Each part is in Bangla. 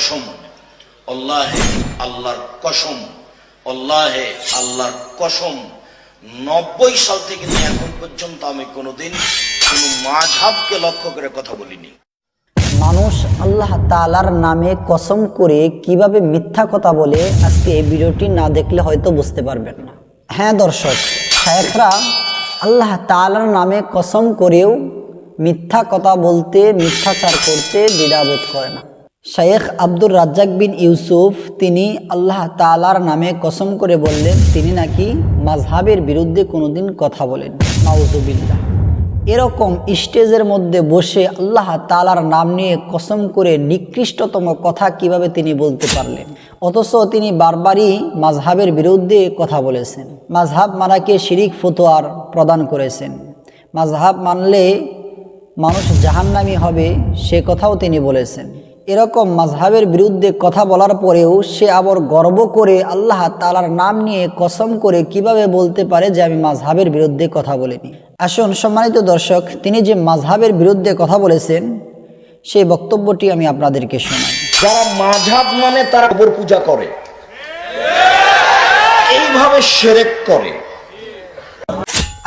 কসম। আল্লাহে আল্লাহর কসম। আল্লাহে আল্লাহর কসম। নব্বই সাল থেকে এখন পর্যন্ত আমি কোনোদিন কোনো মাঝাবকে লক্ষ্য করে কথা বলিনি। মানুষ আল্লাহ তালার নামে কসম করে কীভাবে মিথ্যা কথা বলে, আজকে এই ভিডিওটি না দেখলে হয়তো বুঝতে পারবেন না। হ্যাঁ দর্শক, শায়েখরা আল্লাহ তালার নামে কসম করেও মিথ্যা কথা বলতে, মিথ্যাচার করতে দ্বিধাবোধ করে না। শায়েখ আব্দুর রাজ্জাক বিন ইউসুফ, তিনি আল্লাহ তালার নামে কসম করে বললেন, তিনি নাকি মাঝহাবের বিরুদ্ধে কোনোদিন কথা বলেন। মাউজুবিল্লাহ এরকম স্টেজের মধ্যে বসে আল্লাহ তালার নাম নিয়ে কসম করে নিকৃষ্টতম কথা কীভাবে তিনি বলতে পারলেন? অথচ তিনি বারবারই মাঝহাবের বিরুদ্ধে কথা বলেছেন। মাঝহাব মানাকে শিরিক ফতোয়ার প্রদান করেছেন। মাঝহাব মানলে মানুষ জাহান্নামি হবে, সে কথাও তিনি বলেছেন। এরকম মাঝহাবের বিরুদ্ধে কথা বলার পরেও সে আবার গর্ব করে আল্লাহ তালার নাম নিয়ে কসম করে কীভাবে বলতে পারে যে আমি মাঝহাবের বিরুদ্ধে কথা বলিনি। আসুন সম্মানিত দর্শক, তিনি যে মাঝহাবের বিরুদ্ধে কথা বলেছেন, সেই বক্তব্যটি আমি আপনাদেরকে শোনাই। যারা মাঝাব মানে তারা পূজা করে। এইভাবে সেরেক করে।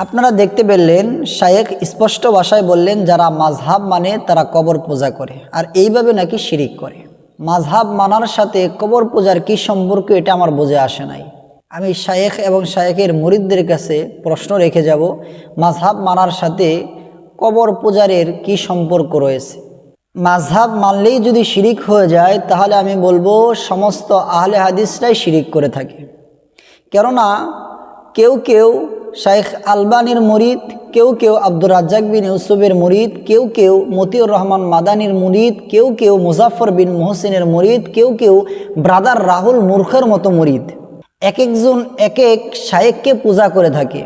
আপনারা দেখতে পেলেন শায়েখ স্পষ্ট ভাষায় বললেন, যারা মাঝহাব মানে তারা কবর পূজা করে, আর এইভাবে নাকি শিরিক করে। মাঝহাব মানার সাথে কবর পূজার কি সম্পর্ক এটা আমার বোঝে আসে নাই। আমি শায়েখ এবং শায়েখের মুরিদদের কাছে প্রশ্ন রেখে যাব মাঝহাব মানার সাথে কবর পূজারের কি সম্পর্ক রয়েছে? মাঝহাব মানলেই যদি শিরিক হয়ে যায়, তাহলে আমি বলব সমস্ত আহলে হাদিসরাই শিরিক করে থাকে। কেননা, কেউ কেউ শাইখ আলবানির মুরিদ, কেউ কেউ আব্দুর রাজ্জাক বিন ইউসুফের মুরিদ, কেউ কেউ মতিউর রহমান মাদানির মুরিদ, কেউ কেউ মুজাফর বিন মোহসিনের মুরিদ, কেউ কেউ ব্রাদার রাহুল মূর্খের মতো মুরিদ। এক একজন এক এক শায়েককে পূজা করে থাকে।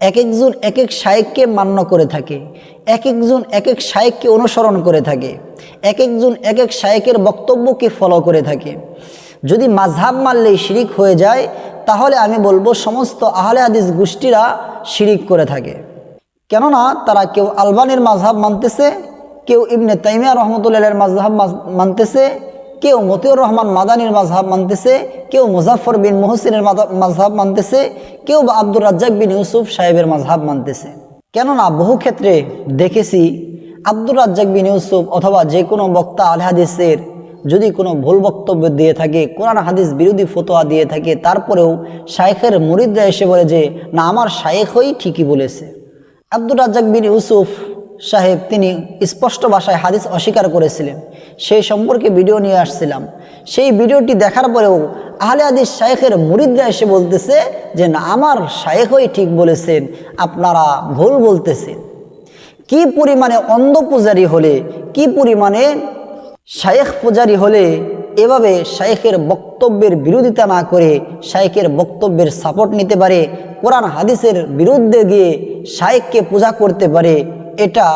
এক একজন এক এক শায়েককে মান্য করে থাকে। এক একজন এক এক শায়েককে অনুসরণ করে থাকে। এক একজন এক এক শায়েকের বক্তব্যকে ফলো করে থাকে। যদি মাঝহাব মানলেই শিরিক হয়ে যায় তাহলে আমি বলব সমস্ত আহলে হাদিস গোষ্ঠীরা শিরিক করে থাকে। কেননা তারা কেউ আলবানির মাঝহাব মানতেছে, কেউ ইবনে তাইমিয়া রহমতুল্লাহের মাঝহাব মানতেছে, কেউ মতিউর রহমান মাদানির মাঝহাব মানতেছে, কেউ মুজাফর বিন মোহসিনের মাঝহাব মানতেছে, কেউ বা আব্দুর রাজ্জাক বিন ইউসুফ সাহেবের মাঝহাব মানতেছে। কেননা বহু ক্ষেত্রে দেখেছি আব্দুর রাজ্জাক বিন ইউসুফ অথবা যে কোনো বক্তা আল হাদিসের যদি কোনো ভুল বক্তব্য দিয়ে থাকে, কোরআন, হাদিস, বিরোধী ফতোয়া দিয়ে থাকে, তারপরেও শায়েখের মুরিদরা এসে বলে যে, না, আমার শায়েখই ঠিকই বলেছে। আব্দুর রাজ্জাক বিন ইউসুফ সাহেব তিনি স্পষ্ট ভাষায় হাদিস অস্বীকার করেছিলেন। সেই সম্পর্কে ভিডিও নিয়ে আসছিলাম। সেই ভিডিওটি দেখার পরেও আহলে হাদিস শায়েখের মুরিদরা এসে বলতেছে যে, না, আমার শায়েখই ঠিক বলেছেন, আপনারা ভুল বলতেছেন। কি পরিমাণে অন্ধ পূজারি হলে, কি পরিমাণে শায়েখ পূজারি হলে এভাবে শায়েখের বক্তব্যের বিরোধিতা না করে শায়েখের বক্তব্যের সাপোর্ট নিতে পারে, কোরআন হাদিসের বিরুদ্ধে গিয়ে শায়েখকে পূজা করতে পারে, এটা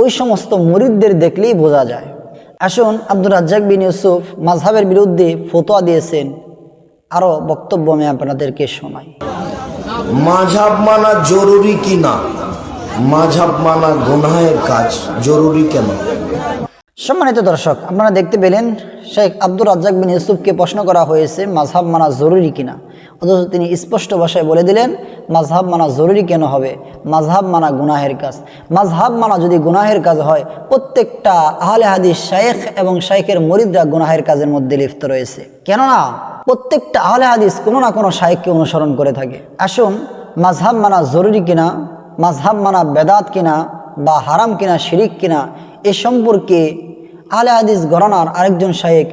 ওই সমস্ত মরিদদের দেখলেই বোঝা যায়। আসুন আব্দুর রাজ্জাক বিন ইউসুফ মাঝহাবের বিরুদ্ধে ফতোয়া দিয়েছেন। আরও বক্তব্য আমি আপনাদেরকে শোনাই। মাঝাব মানা জরুরি কি না? মাঝাব মানা গুনাহের কাজ জরুরি কেন? সম্মানিত দর্শক, আপনারা দেখতে পেলেন শেখ আব্দুর রাজ্জাক বিন ইউসুফকে প্রশ্ন করা হয়েছে মাঝহাব মানা জরুরি কিনা? অথচ তিনি স্পষ্ট ভাষায় বলে দিলেন মাঝহাব মানা জরুরি কেন হবে? মাঝহাব মানা গুনাহের কাজ। মাঝহাব মানা যদি গুনাহের কাজ হয়, প্রত্যেকটা আহলে হাদিস শায়েখ এবং শাইখের মরিদরা গুনাহের কাজের মধ্যে লিপ্ত রয়েছে। কেননা, প্রত্যেকটা আহলে হাদিস কোনো না কোনো শায়েখকে অনুসরণ করে থাকে। আসুন মাঝহাব মানা জরুরি কিনা মাঝহাব মানা বেদাত কিনা বা হারাম কিনা, শিরিক কিনা এ সম্পর্কে আলে হাদিস গরানার আরেকজন শাহেক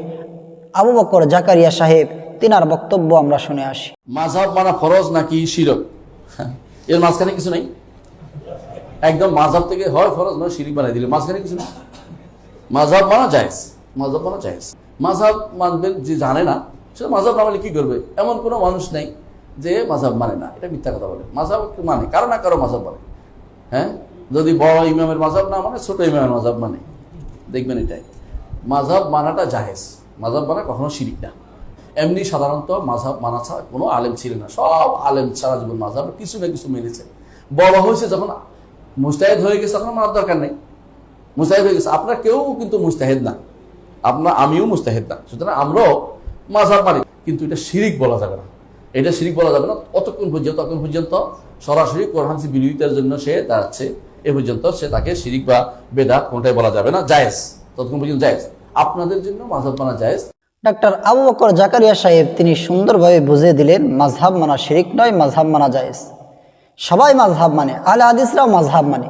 আবু বকর জাকারিয়া সাহেব, তিনার বক্তব্য আমরা শুনে আসি। মাঝহাব মানা ফরজ নাকি শিরক? এর মাঝখানে কিছু নাই? একদম মাঝহাব থেকে হয় ফরজ, নয় শিরিক বানাই দিলে। মাঝখানে কিছু নাই? মাঝহাব মানা জায়েজ। মাঝহাব মানা জায়েজ। মাঝহাব মানবেন যে জানে না, সে মাঝহাব না মানলে কি করবে? এমন কোনো মানুষ নেই যে মাঝহাব মানে না। এটা মিথ্যা কথা বলে। মাঝহাব মানে। কারও না কারও মাঝহাব মানে হ্যাঁ? যদি বড় ইমামের মাঝহাব না মানে ছোট ইমামের মাঝহাব মানে। দেখবেন এটাই। মাঝহাব মানাটা জাহেজ মাঝহাব মানা কখনো শিরিক না। এমনি সাধারণত মাঝহাব মানা ছাড়া কোনো আলেম ছিল না। সব আলেম সারা জীবন মাঝহাব কিছু না কিছু মেনেছে। বড় হয়েছে যখন মুস্তাহিদ হয়ে গেছে, তখন মানার দরকার নেই। মুস্তাহিদ হয়ে গেছে। আপনার কেউ কিন্তু মুস্তাহিদ না। আপনার, আমিও মুস্তাহিদ না। সুতরাং আমরাও মাঝাব মানি। কিন্তু এটা শিরিক বলা যাবে না। এটা শিরিক বলা যাবে না। অতক্ষণ পর্যন্ত, ততক্ষণ পর্যন্ত সরাসরি কোরআন বিরোধিতার জন্য সে দাঁড়াচ্ছে। এ পর্যন্ত সে তাকে শিরিক বা বেদাত কোনটাই বলা যাবে না। জায়েজ। ততক্ষণ পর্যন্ত জায়েজ। আপনাদের জন্য মাঝাব মানা জায়েজ। ডাক্তার আবু বকর জাকারিয়া সাহেব তিনি সুন্দরভাবে বুঝিয়ে দিলেন মাঝহাব মানা শিরিক নয় মাঝহাব মানা জায়েজ। সবাই মাঝহাব মানে আলে হাদিসরাও মাঝহাব মানে।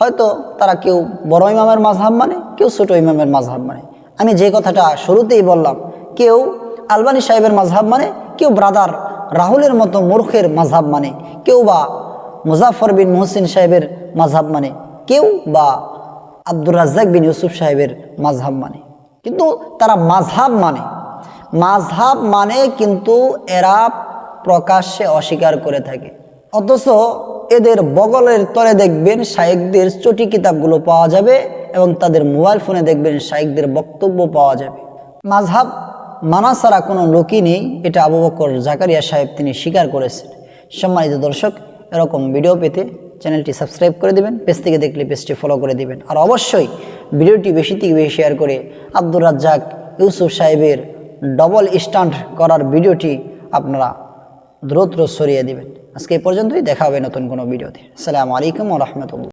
হয়তো তারা কেউ বড় ইমামের মাঝহাব মানে কেউ ছোট ইমামের মাঝহাব মানে। আমি যে কথাটা শুরুতেই বললাম, কেউ আলবানী সাহেবের মাঝহাব মানে কেউ ব্রাদার রাহুলের মতো মূর্খের মাঝহাব মানে কেউ বা মুজাফর বিন মোহসিন সাহেবের মাঝহাব মানে? কেউ বা আব্দুর রাজ্জাক বিন ইউসুফ সাহেবের মাঝহাব মানে? কিন্তু তারা মাঝহাব মানে। মাঝহাব মানে কিন্তু এরা প্রকাশ্যে অস্বীকার করে থাকে। অথচ এদের বগলের তলে দেখবেন শায়েকদের চটি কিতাবগুলো পাওয়া যাবে এবং তাদের মোবাইল ফোনে দেখবেন শায়েকদের বক্তব্য পাওয়া যাবে। মাঝহাব মানা ছাড়া কোনো লোকই নেই, এটা আবু বকর জাকারিয়া সাহেব তিনি স্বীকার করেছেন। সম্মানিত দর্শক এরকম ভিডিও পেতে চ্যানেলটি সাবস্ক্রাইব করে দেবেন পেজ থেকে দেখলে পেজটি ফলো করে দেবেন। আর অবশ্যই ভিডিওটি বেশি থেকে বেশি শেয়ার করে আব্দুর রাজ্জাক ইউসুফ সাহেবের ডবল স্টান্ট করার ভিডিওটি আপনারা দ্রুত সরিয়ে দেবেন। আজকে এই পর্যন্তই, দেখা হবে নতুন কোনো ভিডিওতে আসসালামু আলাইকুম রহমতুল্লাহ।